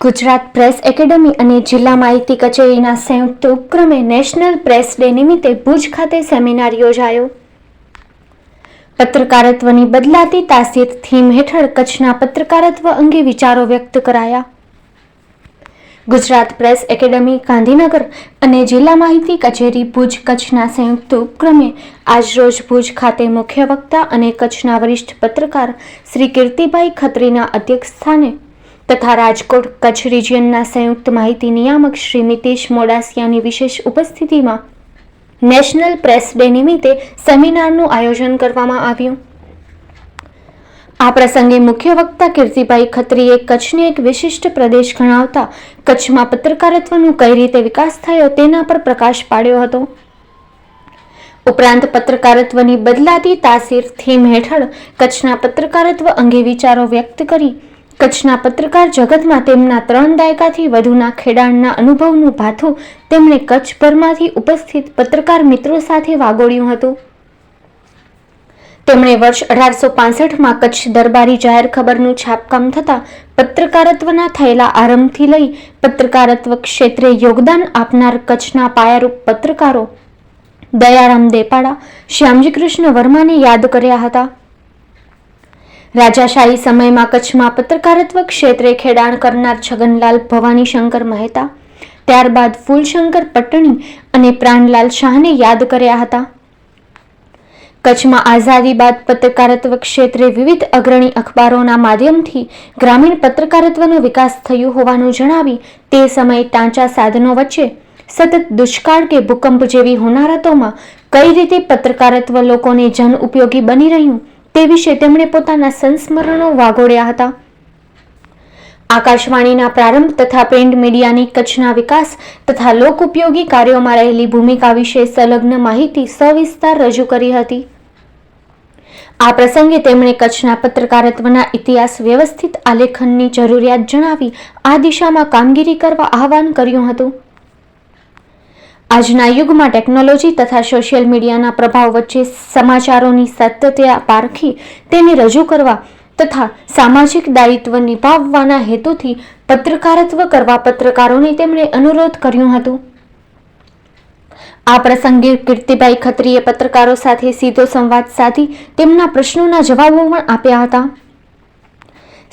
Gujarat press academy અને જિલ્લા માહિતી કચેરીના સંયુક્ત ઉપક્રમે નેશનલ પ્રેસ ડે નિમિત્તે ભુજ ખાતે સેમિનાર યોજાયો. પત્રકારત્વની બદલાતી તાસીર થીમ હેઠળ કચ્છના પત્રકારત્વ અંગે વિચારો વ્યક્ત કરાયા. ગુજરાત પ્રેસ એકેડમી, ગાંધીનગર અને જિલ્લા માહિતી કચેરી ભુજ કચ્છના સંયુક્ત ઉપક્રમે આજરોજ ભુજ ખાતે મુખ્ય વક્તા અને કચ્છના વરિષ્ઠ પત્રકાર શ્રી કીર્તિભાઈ ખત્રીના અધ્યક્ષસ્થાને તથા રાજકોટ કચ્છ રિજિયનના સંયુક્ત માહિતી નિયામક શ્રી મિતેશ મોડાસિયાની વિશેષ ઉપસ્થિતિમાં નેશનલ પ્રેસ ડે નિમિત્તે સેમિનારનું આયોજન કરવામાં આવ્યું. આ પ્રસંગે મુખ્ય વક્તા કીર્તિભાઈ ખત્રીએ કચ્છને એક વિશિષ્ટ પ્રદેશ ગણાવતા કચ્છમાં પત્રકારત્વનો કઈ રીતે વિકાસ થયો તેના પર પ્રકાશ પાડ્યો હતો. ઉપરાંત પત્રકારત્વની બદલાતી તાસીર થીમ હેઠળ કચ્છના પત્રકારત્વ અંગે વિચારો વ્યક્ત કરી કચ્છના પત્રકાર જગતમાં તેમના ત્રણ દાયકાથી વધુના ખેડાણના અનુભવનું ભાથું તેમણે કચ્છભરમાંથી ઉપસ્થિત પત્રકાર મિત્રો સાથે વાગોળ્યું હતું. તેમણે વર્ષ અઢારસો પાસઠમાં કચ્છ દરબારી જાહેર ખબરનું છાપકામ થતાં પત્રકારત્વના થયેલા આરંભથી લઈ પત્રકારત્વ ક્ષેત્રે યોગદાન આપનાર કચ્છના પાયારૂપ પત્રકારો દયારામ દેપાડા, શ્યામજી કૃષ્ણ વર્માને યાદ કર્યા હતા. રાજાશાહી સમયમાં કચ્છમાં પત્રકારત્વ ક્ષેત્રે ખેડાણ કરનાર છગનલાલ ભવાની શંકર મહેતા, ત્યારબાદ ફૂલશંકર પટણી અને પ્રાણલાલ શાહને યાદ કર્યા હતા. કચ્છમાં આઝાદી બાદ પત્રકારત્વ ક્ષેત્રે વિવિધ અગ્રણી અખબારોના માધ્યમથી ગ્રામીણ પત્રકારત્વનો વિકાસ થયો હોવાનું જણાવી તે સમયે ટાંચા સાધનો વચ્ચે સતત દુષ્કાળ કે ભૂકંપ જેવી હોનારતોમાં કઈ રીતે પત્રકારત્વ લોકોને જન ઉપયોગી બની રહ્યું? તે વિશે તેમણે પોતાના સંસ્મરણો વાગોળ્યા હતા. આકાશવાણીના પ્રારંભ તથા પ્રિન્ટ મીડિયાની કચ્છના વિકાસ તથા લોક ઉપયોગી કાર્યોમાં રહેલી ભૂમિકા વિશે સંલગ્ન માહિતી સવિસ્તાર રજૂ કરી હતી. આ પ્રસંગે તેમણે કચ્છના પત્રકારત્વના ઇતિહાસ વ્યવસ્થિત આલેખનની જરૂરિયાત જણાવી આ દિશામાં કામગીરી કરવા આહવાન કર્યું હતું. આજના યુગમાં ટેકનોલોજી તથા સોશિયલ મીડિયાના પ્રભાવ વચ્ચે સમાચારોની સત્યતા પારખી તેને રજૂ કરવા તથા સામાજિક દાયિત્વ નિભાવવાના હેતુથી પત્રકારત્વ કરવા પત્રકારોને તેમણે અનુરોધ કર્યું હતું. આ પ્રસંગે કીર્તિભાઈ ખત્રીએ પત્રકારો સાથે સીધો સંવાદ સાધી તેમના પ્રશ્નોના જવાબો પણ આપ્યા હતા.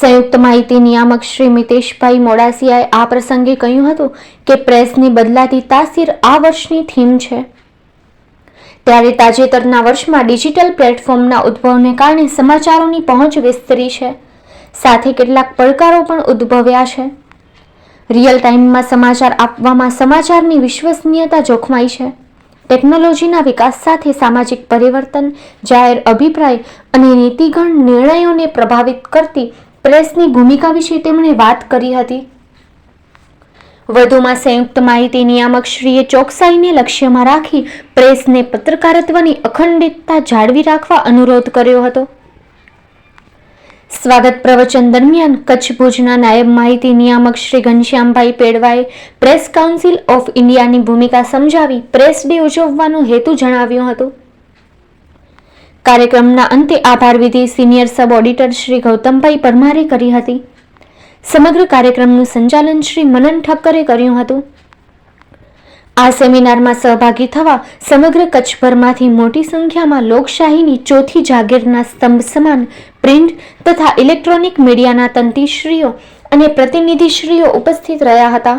સંયુક્ત માહિતી નિયામક શ્રી મિતેશભાઈ મોડાસિયાએ આ પ્રસંગે કહ્યું હતું કે પ્રેસની બદલાતી તાસીર આ વર્ષની થીમ છે. ત્યારે તાજેતરના વર્ષમાં ડિજિટલ પ્લેટફોર્મના ઉદ્ભવને કારણે સમાચારોની પહોંચ વિસ્તરી છે. સાથે કેટલાક પડકારો પણ ઉદ્ભવ્યા છે. રિયલ ટાઈમમાં સમાચાર આપવામાં સમાચારની વિશ્વસનીયતા જોખમાઈ છે. ટેકનોલોજીના વિકાસ સાથે સામાજિક પરિવર્તન, જાહેર અભિપ્રાય અને નીતિગણ નિર્ણયોને પ્રભાવિત કરતી પ્રેસની ભૂમિકા વિશે તેમણે વાત કરી હતી. વધુમાં સંયુક્ત માહિતી નિયામક શ્રીએ ચોકસાઈને લક્ષ્યમાં રાખી પ્રેસને પત્રકારત્વની અખંડિતતા જાળવી રાખવા અનુરોધ કર્યો હતો. સ્વાગત પ્રવચન દરમિયાન કચ્છ ભુજના નાયબ માહિતી નિયામક શ્રી ઘનશ્યામભાઈ પેડવાએ પ્રેસ કાઉન્સિલ ઓફ ઇન્ડિયાની ભૂમિકા સમજાવી પ્રેસ ડે ઉજવવાનો હેતુ જણાવ્યો હતો. કાર્યક્રમના અંતે આભાર વિધિ senior sub auditor Shri Gautambhai પરમારે કરી હતી. સમગ્ર કાર્યક્રમનું સંચાલન શ્રી મનન ઠક્કરે કર્યું હતું. આ સેમિનારમાં સહભાગી થવા સમગ્ર કચ્છભરમાંથી મોટી સંખ્યામાં લોકશાહીની ચોથી જાગીરના સ્તંભ સમાન પ્રિન્ટ તથા ઇલેક્ટ્રોનિક મીડિયાના તંતીશ્રીઓ અને પ્રતિનિધિશ્રીઓ ઉપસ્થિત રહ્યા હતા.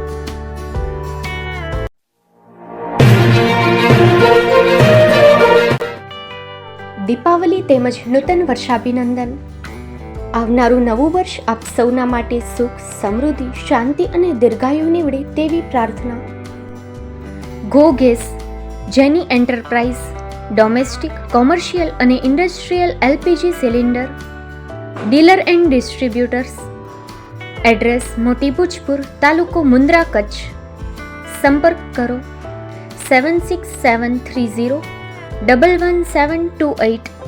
દીપાવલી તેમજ નૂતન વર્ષાભિનંદન. આવનારું નવું વર્ષ આપ સૌના માટે સુખ, સમૃદ્ધિ, શાંતિ અને દીર્ઘાયુ નીવડે તેવી પ્રાર્થના. Go gas Jeni enterprise domestic commercial અને industrial LPG cylinder dealer and distributors address મોટી ભુજપુર તાલુકો મુન્દ્રા કચ્છ. સંપર્ક કરો seven six seven three zero double one seven two eight